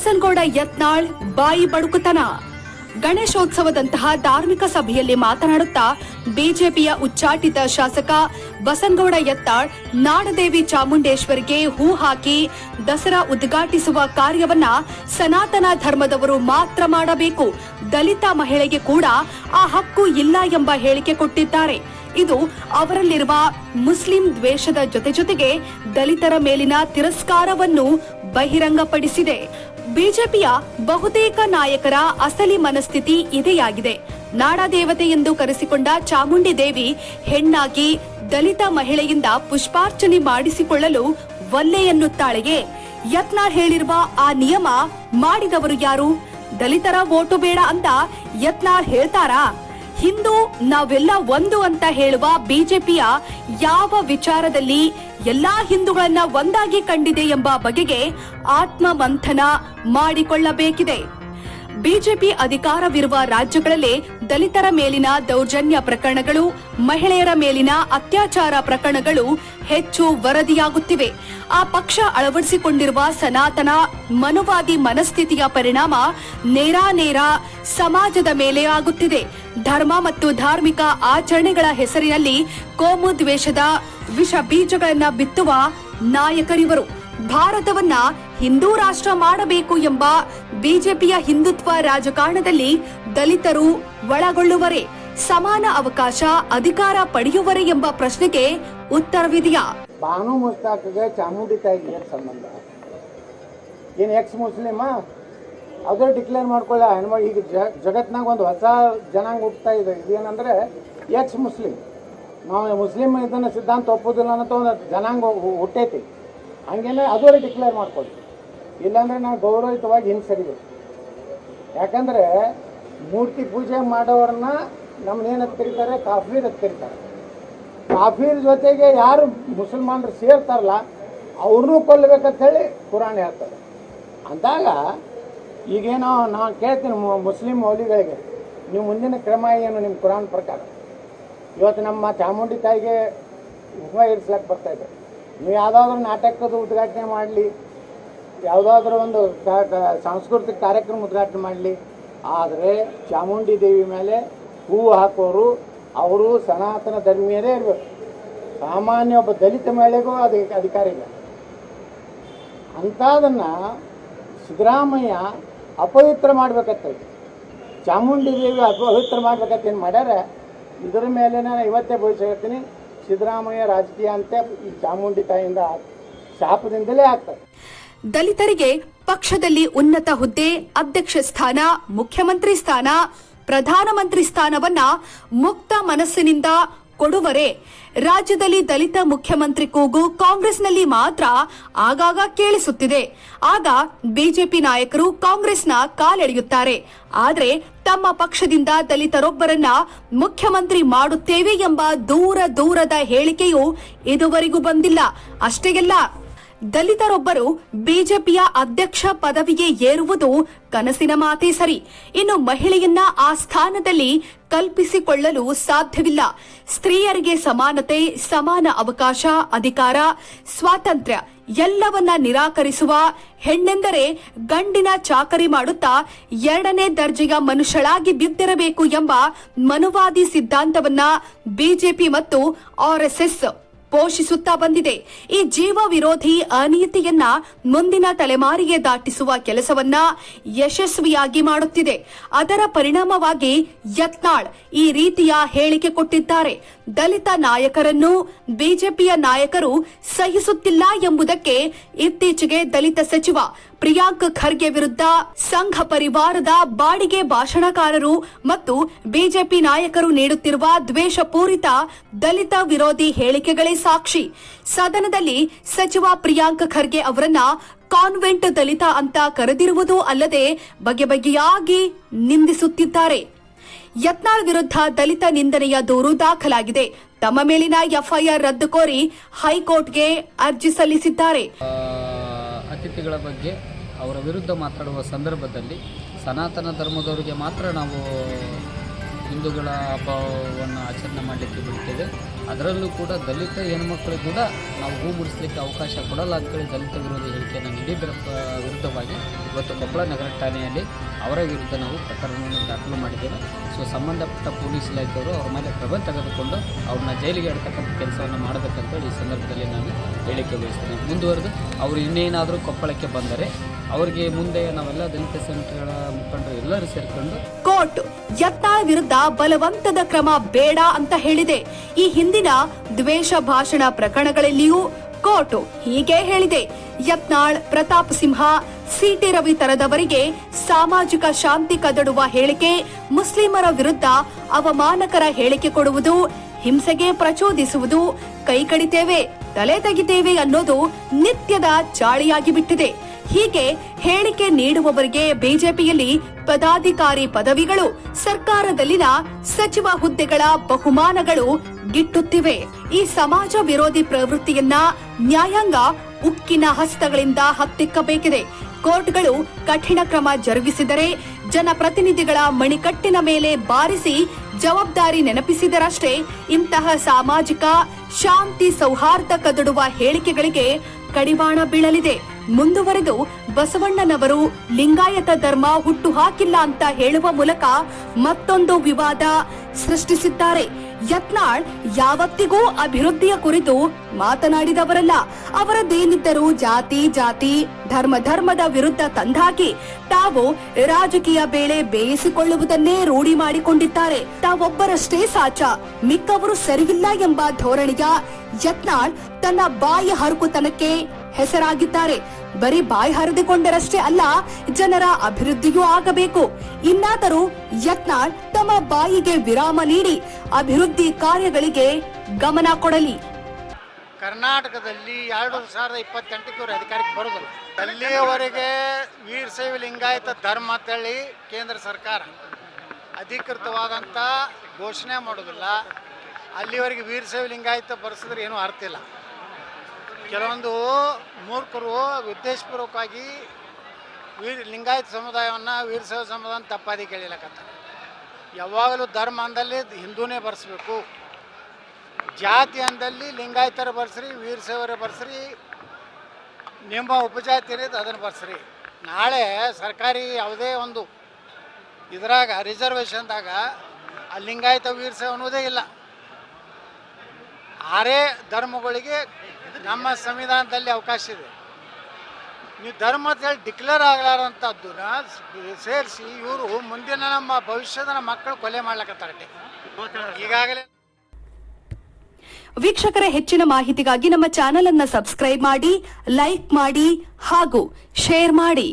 ಬಸನಗೌಡ ಯತ್ನಾಳ್ ಬಾಯಿ ಬಡುಕುತನ. ಗಣೇಶೋತ್ಸವದಂತಹ ಧಾರ್ಮಿಕ ಸಭೆಯಲ್ಲಿ ಮಾತನಾಡುತ್ತಾ ಬಿಜೆಪಿಯ ಉಚ್ಚಾಟಿತ ಶಾಸಕ ಬಸನಗೌಡ ಯತ್ತಾಳ್ ನಾಡದೇವಿ ಚಾಮುಂಡೇಶ್ವರಿಗೆ ಹೂ ಹಾಕಿ ದಸರಾ ಉದ್ಘಾಟಿಸುವ ಕಾರ್ಯವನ್ನ ಸನಾತನ ಧರ್ಮದವರು ಮಾತ್ರ ಮಾಡಬೇಕು. ದಲಿತ ಮಹಿಳೆಗೆ ಕೂಡ ಆ ಹಕ್ಕು ಇಲ್ಲ ಎಂಬ ಹೇಳಿಕೆ ಕೊಟ್ಟಿದ್ದಾರೆ. ಇದು ಅವರಲ್ಲಿರುವ ಮುಸ್ಲಿಂ ದ್ವೇಷದ ಜೊತೆ ಜೊತೆಗೆ ದಲಿತರ ಮೇಲಿನ ತಿರಸ್ಕಾರವನ್ನು ಬಹಿರಂಗಪಡಿಸಿದೆ. ಬಿಜೆಪಿಯ ಬಹುತೇಕ ನಾಯಕರ ಅಸಲಿ ಮನಸ್ಥಿತಿ ಇದೆಯಾಗಿದೆ. ನಾಡದೇವತೆ ಎಂದು ಕರೆಸಿಕೊಂಡ ಚಾಮುಂಡಿ ದೇವಿ ಹೆಣ್ಣಾಗಿ ದಲಿತ ಮಹಿಳೆಯಿಂದ ಪುಷ್ಪಾರ್ಚನೆ ಮಾಡಿಸಿಕೊಳ್ಳಲು ಒಲ್ಲೆ ಎನ್ನುತ್ತಾಳೆಯೇ? ಯತ್ನಾಳ್ ಹೇಳಿರುವ ಆ ನಿಯಮ ಮಾಡಿದವರು ಯಾರು? ದಲಿತರ ಓಟು ಬೇಡ ಅಂತ ಯತ್ನಾಳ್ ಹೇಳ್ತಾರಾ? ಹಿಂದೂ ನಾವೆಲ್ಲ ಒಂದು ಅಂತ ಹೇಳುವ ಬಿಜೆಪಿಯ ಯಾವ ವಿಚಾರದಲ್ಲಿ ಎಲ್ಲಾ ಹಿಂದೂಗಳನ್ನ ಒಂದಾಗಿ ಕಂಡಿದೆ ಎಂಬ ಬಗೆಗೆ ಆತ್ಮಮಂಥನ ಮಾಡಿಕೊಳ್ಳಬೇಕಿದೆ. ಬಿಜೆಪಿ ಅಧಿಕಾರವಿರುವ ರಾಜ್ಯಗಳಲ್ಲೇ ದಲಿತರ ಮೇಲಿನ ದೌರ್ಜನ್ಯ ಪ್ರಕರಣಗಳು, ಮಹಿಳೆಯರ ಮೇಲಿನ ಅತ್ಯಾಚಾರ ಪ್ರಕರಣಗಳು ಹೆಚ್ಚು ವರದಿಯಾಗುತ್ತಿವೆ. ಆ ಪಕ್ಷ ಅಳವಡಿಸಿಕೊಂಡಿರುವ ಸನಾತನ ಮನುವಾದಿ ಮನಸ್ಥಿತಿಯ ಪರಿಣಾಮ ನೇರಾನೇರ ಸಮಾಜದ ಮೇಲೆ ಆಗುತ್ತಿದೆ. ಧರ್ಮ ಮತ್ತು ಧಾರ್ಮಿಕ ಆಚರಣೆಗಳ ಹೆಸರಿನಲ್ಲಿ ಕೋಮು ದ್ವೇಷದ ವಿಷ ಬೀಜಗಳನ್ನು ಬಿತ್ತುವ ನಾಯಕರಿವರು. ಭಾರತವನ್ನ ಹಿಂದೂ ರಾಷ್ಟ್ರ ಮಾಡಬೇಕು ಎಂಬ ಬಿಜೆಪಿಯ ಹಿಂದುತ್ವ ರಾಜಕಾರಣದಲ್ಲಿ ದಲಿತರು ಒಳಗೊಳ್ಳುವರೆ, ಸಮಾನ ಅವಕಾಶ, ಅಧಿಕಾರ ಪಡೆಯುವರೆ ಎಂಬ ಪ್ರಶ್ನೆಗೆ ಉತ್ತರವಿದೆಯಾ? ಬಾನು ಮುಸ್ತಾಕ್ಗೆ ಚಾಮುಂಡಿ ತಾಯಿಗೆ ಸಂಬಂಧ? ಏನು ಎಕ್ಸ್ ಮುಸ್ಲಿಮ? ಅದ್ರ ಡಿಕ್ಲೇರ್ ಮಾಡ್ಕೊಳ್ಳ ಹೆಣ್ಮಗ್ ಈಗ ಜಗತ್ನಾಗ ಒಂದು ಹೊಸ ಜನಾಂಗ ಹುಟ್ಟುತ್ತಾ ಇದೆ. ಇದೇನಂದ್ರೆ ಎಕ್ಸ್ ಮುಸ್ಲಿಂ. ನಾವು ಮುಸ್ಲಿಂ ಇದನ್ನ ಸಿದ್ಧಾಂತ ಒಪ್ಪೋದಿಲ್ಲ ಅನ್ನೋ ಒಂದು ಜನಾಂಗ ಹುಟ್ಟೈತಿ. ಹಂಗೇನೆ ಅದವರೆ ಡಿಕ್ಲೇರ್ ಮಾಡ್ಕೊಳ್ಳಿ. ಇಲ್ಲಾಂದ್ರೆ ನಾವು ಗೌರವಯುತವಾಗಿ ಹಿಂಸರಿಬೇಕು. ಯಾಕಂದ್ರೆ ಮೂರ್ತಿ ಪೂಜೆ ಮಾಡೋರನ್ನ ನಮ್ಮನ್ನೇನು ಕರೀತಾರೆ ಕಾಫೀರ್ ಅಂತ ಕರೀತಾರೆ ಕಾಫೀರ್ ಜೊತೆಗೆ ಯಾರು ಮುಸಲ್ಮಾನರು ಸೇರ್ತಾರಲ್ಲ ಅವ್ರನ್ನೂ ಕೊಲ್ಲಬೇಕಂತ ಹೇಳಿ ಕುರಾನ್ ಹೇಳ್ತಾರೆ. ಅಂದಾಗ ಈಗೇನೋ ನಾನು ಕೇಳ್ತೀನಿ ಮುಸ್ಲಿಂ ಮೌಲಿಗಳಿಗೆ ನೀವು ಮುಂದಿನ ಕ್ರಮ ಏನು ನಿಮ್ಮ ಕುರಾನ್ ಪ್ರಕಾರ? ಇವತ್ತು ನಮ್ಮ ಚಾಮುಂಡಿ ತಾಯಿಗೆ ಉಪ ಇರಿಸ್ಲಕ್ಕೆ ಬರ್ತಾ ಇದೆ ನೀವು ಯಾವುದಾದ್ರೂ ನಾಟಕದ ಉದ್ಘಾಟನೆ ಮಾಡಲಿ, ಯಾವುದಾದ್ರೂ ಒಂದು ಸಾಂಸ್ಕೃತಿಕ ಕಾರ್ಯಕ್ರಮ ಉದ್ಘಾಟನೆ ಮಾಡಲಿ, ಆದರೆ ಚಾಮುಂಡಿ ದೇವಿ ಮೇಲೆ ಹೂವು ಹಾಕೋರು, ಅವರು ಸನಾತನ ಧರ್ಮೀಯರೇ ಇರಬೇಕು. ಸಾಮಾನ್ಯ ಒಬ್ಬ ದಲಿತ ಮಹಿಳೆಗೂ ಅದು, ಅಧಿಕಾರ ಇಲ್ಲ. ಅಂಥದನ್ನು ಸಿದ್ದರಾಮಯ್ಯ ಅಪವಿತ್ರ ಮಾಡಬೇಕತ್ತೈತೆ ಚಾಮುಂಡಿ ದೇವಿ ಅಪವಿತ್ರ ಮಾಡ್ಬೇಕತ್ತೇನು ಮಾಡ್ಯಾರ, ಇದರ ಮೇಲೆ ನಾನು ಇವತ್ತೇ ಭವಿಷ್ಯ ಹೇಳ್ತೀನಿ ಸಿದ್ದರಾಮಯ್ಯ ರಾಜಕೀಯ ಅಂತ ಈ ಚಾಮುಂಡಿ ತಾಯಿಯಿಂದ ಶಾಪದಿಂದಲೇ ಆಗ್ತದೆ. ದಲಿತರಿಗೆ ಪಕ್ಷದಲ್ಲಿ ಉನ್ನತ ಹುದ್ದೆ, ಅಧ್ಯಕ್ಷ ಸ್ಥಾನ, ಮುಖ್ಯಮಂತ್ರಿ ಸ್ಥಾನ, ಪ್ರಧಾನಮಂತ್ರಿ ಸ್ಥಾನವನ್ನ ಮುಕ್ತ ಮನಸ್ಸಿನಿಂದ ಕೊಡುವರೆ. ರಾಜ್ಯದಲ್ಲಿ ದಲಿತ ಮುಖ್ಯಮಂತ್ರಿ ಕೂಗು ಕಾಂಗ್ರೆಸ್ನಲ್ಲಿ ಮಾತ್ರ ಆಗಾಗ ಕೇಳಿಸುತ್ತಿದೆ. ಆಗ ಬಿಜೆಪಿ ನಾಯಕರು ಕಾಂಗ್ರೆಸ್ನ ಕಾಲೆಳೆಯುತ್ತಾರೆ. ಆದರೆ ತಮ್ಮ ಪಕ್ಷದಿಂದ ದಲಿತರೊಬ್ಬರನ್ನ ಮುಖ್ಯಮಂತ್ರಿ ಮಾಡುತ್ತೇವೆ ಎಂಬ ದೂರ ದೂರದ ಹೇಳಿಕೆಯು ಇದುವರೆಗೂ ಬಂದಿಲ್ಲ. ಅಷ್ಟೇ ಅಲ್ಲ ದಲಿತರೊಬ್ಬರು ಬಿಜೆಪಿಯ ಅಧ್ಯಕ್ಷ ಪದವಿಗೆ ಏರುವುದು ಕನಸಿನ ಮಾತೇ ಸರಿ. ಇನ್ನು ಮಹಿಳೆಯನ್ನ ಆ ಸ್ಥಾನದಲ್ಲಿ ಕಲ್ಪಿಸಿಕೊಳ್ಳಲು ಸಾಧ್ಯವಿಲ್ಲ. ಸ್ತ್ರೀಯರಿಗೆ ಸಮಾನತೆ, ಸಮಾನ ಅವಕಾಶ, ಅಧಿಕಾರ, ಸ್ವಾತಂತ್ರ್ಯ ಎಲ್ಲವನ್ನ ನಿರಾಕರಿಸುವ, ಹೆಣ್ಣೆಂದರೆ ಗಂಡಿನ ಚಾಕರಿ ಮಾಡುತ್ತಾ ಎರಡನೇ ದರ್ಜೆಯ ಮನುಷ್ಯಳಾಗಿ ಬಿದ್ದಿರಬೇಕು ಎಂಬ ಮನುವಾದಿ ಸಿದ್ಧಾಂತವನ್ನ ಬಿಜೆಪಿ ಮತ್ತು ಆರ್ಎಸ್ಎಸ್ ಪೋಷಿಸುತ್ತಾ ಬಂದಿದೆ. ಈ ಜೀವ ವಿರೋಧಿ ಅನೀತಿಯನ್ನ ಮುಂದಿನ ತಲೆಮಾರಿಗೆ ದಾಟಿಸುವ ಕೆಲಸವನ್ನ ಯಶಸ್ವಿಯಾಗಿ ಮಾಡುತ್ತಿದೆ. ಅದರ ಪರಿಣಾಮವಾಗಿ ಯತ್ನಾಳ್ ಈ ರೀತಿಯ ಹೇಳಿಕೆ ಕೊಟ್ಟಿದ್ದಾರೆ. ದಲಿತ ನಾಯಕರನ್ನು ಬಿಜೆಪಿಯ ನಾಯಕರು ಸಹಿಸುತ್ತಿಲ್ಲ ಎಂಬುದಕ್ಕೆ ಇತ್ತೀಚೆಗೆ ದಲಿತ ಸಚಿವ ಪ್ರಿಯಾಂಕ್ ಖರ್ಗೆ ವಿರುದ್ಧ ಸಂಘ ಪರಿವಾರದ ಬಾಡಿಗೆ ಭಾಷಣಕಾರರು ಮತ್ತು ಬಿಜೆಪಿ ನಾಯಕರು ನೀಡುತ್ತಿರುವ ದ್ವೇಷಪೂರಿತ ದಲಿತ ವಿರೋಧಿ ಹೇಳಿಕೆಗಳೇ ಸಾಕ್ಷಿ. ಸದನದಲ್ಲಿ ಸಚಿವ ಪ್ರಿಯಾಂಕ್ ಖರ್ಗೆ ಅವರನ್ನ ಕಾನ್ವೆಂಟ್ ದಲಿತ ಅಂತ ಕರೆದಿರುವುದು ಅಲ್ಲದೆ ಬಗೆ ಬಗೆಯಾಗಿ ನಿಂದಿಸುತ್ತಿದ್ದಾರೆ. ಯತ್ನಾಳ್ ವಿರುದ್ಧ ದಲಿತ ನಿಂದನೆಯ ದೂರು ದಾಖಲಾಗಿದೆ. ತಮ್ಮ ಮೇಲಿನ ಎಫ್ಐಆರ್ ರದ್ದು ಕೋರಿ ಹೈಕೋರ್ಟ್ಗೆ ಅರ್ಜಿ ಸಲ್ಲಿಸಿದ್ದಾರೆ. ಅತಿಥಿಗಳ ಬಗ್ಗೆ ಅವರ ವಿರುದ್ಧ ಮಾತಾಡುವ ಸಂದರ್ಭದಲ್ಲಿ ಸನಾತನ ಧರ್ಮದವರಿಗೆ ಮಾತ್ರ ನಾವು ಹಿಂದೂಗಳ ಹಬ್ಬವನ್ನು ಆಚರಣೆ ಮಾಡಲಿಕ್ಕೆ ಬಿಡ್ತೇವೆ. ಅದರಲ್ಲೂ ಕೂಡ ದಲಿತ ಹೆಣ್ಮಕ್ಳಿಗೆ ಕೂಡ ನಾವು ಹೂ ಮುಡಿಸ್ಲಿಕ್ಕೆ ಅವಕಾಶ ಕೊಡಲ್ಲ ಅಂತೇಳಿ ದಲಿತ ವಿರೋಧಿ ಹೇಳಿಕೆಯನ್ನು ನೀಡಿದ್ದರ ವಿರುದ್ಧವಾಗಿ ಇವತ್ತು ಕೊಪ್ಪಳ ನಗರ ಠಾಣೆಯಲ್ಲಿ ಅವರ ವಿರುದ್ಧ ನಾವು ಪ್ರಕರಣವನ್ನು ದಾಖಲು ಮಾಡಿದ್ದೇವೆ. ಸೊ, ಸಂಬಂಧಪಟ್ಟ ಪೊಲೀಸ್ ಇಲಾಖೆಯವರು ಅವ್ರ ಮೇಲೆ ಕ್ರಮ ತೆಗೆದುಕೊಂಡು ಅವ್ರನ್ನ ಜೈಲಿಗೆ ಇಡ್ತಕ್ಕಂಥ ಕೆಲಸವನ್ನು ಮಾಡಬೇಕಂತೇಳಿ ಈ ಸಂದರ್ಭದಲ್ಲಿ ನಾನು ಹೇಳಿಕೆ ಬಯಸ್ತೇನೆ ಮುಂದುವರೆದು, ಅವರು ಇನ್ನೇನಾದರೂ ಕೊಪ್ಪಳಕ್ಕೆ ಬಂದರೆ, ಅವರಿಗೆ ಮುಂದೆ ನಾವೆಲ್ಲ ದಲಿತ ಸಂಘಟನೆಗಳ ಮುಖಂಡರು ಎಲ್ಲರೂ ಸೇರಿಕೊಂಡು ಕೋರ್ಟ್ ಯತ್ನಾಳ್ ವಿರುದ್ಧ ಬಲವಂತದ ಕ್ರಮ ಬೇಡ ಅಂತ ಹೇಳಿದೆ. ಈ ಹಿಂದಿನ ದ್ವೇಷ ಭಾಷಣ ಪ್ರಕರಣಗಳಲ್ಲಿಯೂ ಕೋರ್ಟ್ ಹೀಗೆ ಹೇಳಿದೆ. ಯತ್ನಾಳ್, ಪ್ರತಾಪ್ ಸಿಂಹ, ಸಿಟಿ ರವಿ ತರದವರಿಗೆ ಸಾಮಾಜಿಕ ಶಾಂತಿ ಕದಡುವ ಹೇಳಿಕೆ, ಮುಸ್ಲಿಮರ ವಿರುದ್ಧ ಅವಮಾನಕರ ಹೇಳಿಕೆ ಕೊಡುವುದು, ಹಿಂಸೆಗೆ ಪ್ರಚೋದಿಸುವುದು ಕೈ ಕಡಿತೇವೆ ತಲೆ ತೆಗಿತೇವೆ ಅನ್ನೋದು ನಿತ್ಯದ ಚಾಳಿಯಾಗಿ ಬಿಟ್ಟಿದೆ ಹೀಗೆ ಹೇಳಿಕೆ ನೀಡುವವರಿಗೆ ಬಿಜೆಪಿಯಲ್ಲಿ ಪದಾಧಿಕಾರಿ ಪದವಿಗಳು, ಸರ್ಕಾರದಲ್ಲಿನ ಸಚಿವ ಹುದ್ದೆಗಳ ಬಹುಮಾನಗಳು ಗಿಟ್ಟುತ್ತಿವೆ. ಈ ಸಮಾಜ ವಿರೋಧಿ ಪ್ರವೃತ್ತಿಯನ್ನ ನ್ಯಾಯಾಂಗ ಉಕ್ಕಿನ ಹಸ್ತಗಳಿಂದ ಹತ್ತಿಕ್ಕಬೇಕಿದೆ. ಕೋರ್ಟ್ಗಳು ಕಠಿಣ ಕ್ರಮ ಜರುಗಿಸಿದರೆ ಜನಪ್ರತಿನಿಧಿಗಳ ಮಣಿಕಟ್ಟಿನ ಮೇಲೆ ಬಾರಿಸಿ ಜವಾಬ್ದಾರಿ ನೆನಪಿಸಿದರಷ್ಟೇ ಇಂತಹ ಸಾಮಾಜಿಕ ಶಾಂತಿ ಸೌಹಾರ್ದ ಕದಡುವ ಹೇಳಿಕೆಗಳಿಗೆ ಕಡಿವಾಣ ಬೀಳಲಿದೆ. ಮುಂದುವರೆದು ಬಸವಣ್ಣನವರು ಲಿಂಗಾಯತ ಧರ್ಮ ಹುಟ್ಟು ಹಾಕಿಲ್ಲ ಅಂತ ಹೇಳುವ ಮೂಲಕ ಮತ್ತೊಂದು ವಿವಾದ ಸೃಷ್ಟಿಸಿದ್ದಾರೆ. ಯತ್ನಾಳ್ ಯಾವತ್ತಿಗೂ ಅಭಿವೃದ್ಧಿಯ ಕುರಿತು ಮಾತನಾಡಿದವರಲ್ಲ. ಅವರದ್ದೇನಿದ್ದರೂ ಜಾತಿ ಜಾತಿ ಧರ್ಮ ಧರ್ಮದ ವಿರುದ್ಧ ತಂದಾಕಿ ತಾವು ರಾಜಕೀಯ ಬೇಳೆ ಬೇಯಿಸಿಕೊಳ್ಳುವುದನ್ನೇ ರೂಢಿ ಮಾಡಿಕೊಂಡಿದ್ದಾರೆ. ತಾವೊಬ್ಬರಷ್ಟೇ ಸಾಚ, ಮಿಕ್ಕವರು ಸರಿಯಿಲ್ಲ ಎಂಬ ಧೋರಣೆಯ ಯತ್ನಾಳ್ ತನ್ನ ಬಾಯಿ ಹರಕುತನಕ್ಕೆ ಹೆಸರಾಗಿದ್ದಾರೆ. ಬರೀ ಬಾಯಿ ಹರಿದುಕೊಂಡರಷ್ಟೇ ಅಲ್ಲ, ಜನರ ಅಭಿವೃದ್ಧಿಯೂ ಆಗಬೇಕು. ಇನ್ನಾದರೂ ಯತ್ನಾಳ್ ತಮ್ಮ ಬಾಯಿಗೆ ವಿರಾಮ ನೀಡಿ ಅಭಿವೃದ್ಧಿ ಕಾರ್ಯಗಳಿಗೆ ಗಮನ ಕೊಡಲಿ. ಕರ್ನಾಟಕದಲ್ಲಿ ಎರಡು ಸಾವಿರದ ಇಪ್ಪತ್ತೆಂಟಕ್ಕೆ ಇವರು ಅಧಿಕಾರಕ್ಕೆ ಬರೋದಿಲ್ಲ. ಅಲ್ಲಿಯವರೆಗೆ ವೀರಶೈವ ಲಿಂಗಾಯತ ಧರ್ಮ ಅಂತೇಳಿ ಕೇಂದ್ರ ಸರ್ಕಾರ ಅಧಿಕೃತವಾದಂಥ ಘೋಷಣೆ ಮಾಡೋದಿಲ್ಲ. ಅಲ್ಲಿವರೆಗೆ ವೀರಶೈವ ಲಿಂಗಾಯತ ಬರ್ಸಿದ್ರೆ ಏನೂ ಅರ್ಥ ಇಲ್ಲ. ಕೆಲವೊಂದು ಮೂರ್ಖರು ಉದ್ದೇಶಪೂರ್ವಕವಾಗಿ ವೀರ ಲಿಂಗಾಯತ ಸಮುದಾಯವನ್ನು ವೀರಶೈವ ಸಮುದಾಯ ತಪ್ಪಾದಿ ಕೇಳಿಲಕತ್ತಾರೆ ಯಾವಾಗಲೂ ಧರ್ಮ ಅಂದಲ್ಲಿ ಹಿಂದೂನೇ ಬರ್ಸ್ಬೇಕು. ಜಾತಿ ಅಂದಲ್ಲಿ ಲಿಂಗಾಯತರ ಬರ್ಸ್ರಿ ವೀರಶೈವರ ಬರ್ಸ್ರಿ, ನಿಮ್ಮ ಉಪಜಾತಿ ಇರೋದು ಅದನ್ನು ಬರ್ಸ್ರಿ. ನಾಳೆ ಸರ್ಕಾರಿ ಯಾವುದೇ ಒಂದು ಇದ್ರಾಗ ರಿಸರ್ವೇಷನ್ದಾಗ ಆ ಲಿಂಗಾಯತ ವೀರಶೈವ ಅನ್ನೋದೇ ಇಲ್ಲ. ಆರೇ ಧರ್ಮಗಳಿಗೆ ನಮ್ಮ ಸಂವಿಧಾನದಲ್ಲಿ ಅವಕಾಶ ಇದೆ. ನೀವು ಧರ್ಮ ಅಂತ ಹೇಳಿ ಡಿಕ್ಲೇರ್ ಆಗಲಾರಂಥದ್ದನ್ನ ಸೇರಿಸಿ ಇವರು ಮುಂದಿನ ನಮ್ಮ ಭವಿಷ್ಯದ ಮಕ್ಕಳು ಕೊಲೆ ಮಾಡ್ಲಕತ್ತಾರೆ ಈಗಾಗಲೇ ವೀಕ್ಷಕರ ಹೆಚ್ಚಿನ ಮಾಹಿತಿಗಾಗಿ ನಮ್ಮ ಚಾನೆಲ್ ಅನ್ನು ಸಬ್ಸ್ಕ್ರೈಬ್ ಮಾಡಿ ಲೈಕ್ ಮಾಡಿ ಹಾಗೂ ಶೇರ್ ಮಾಡಿ.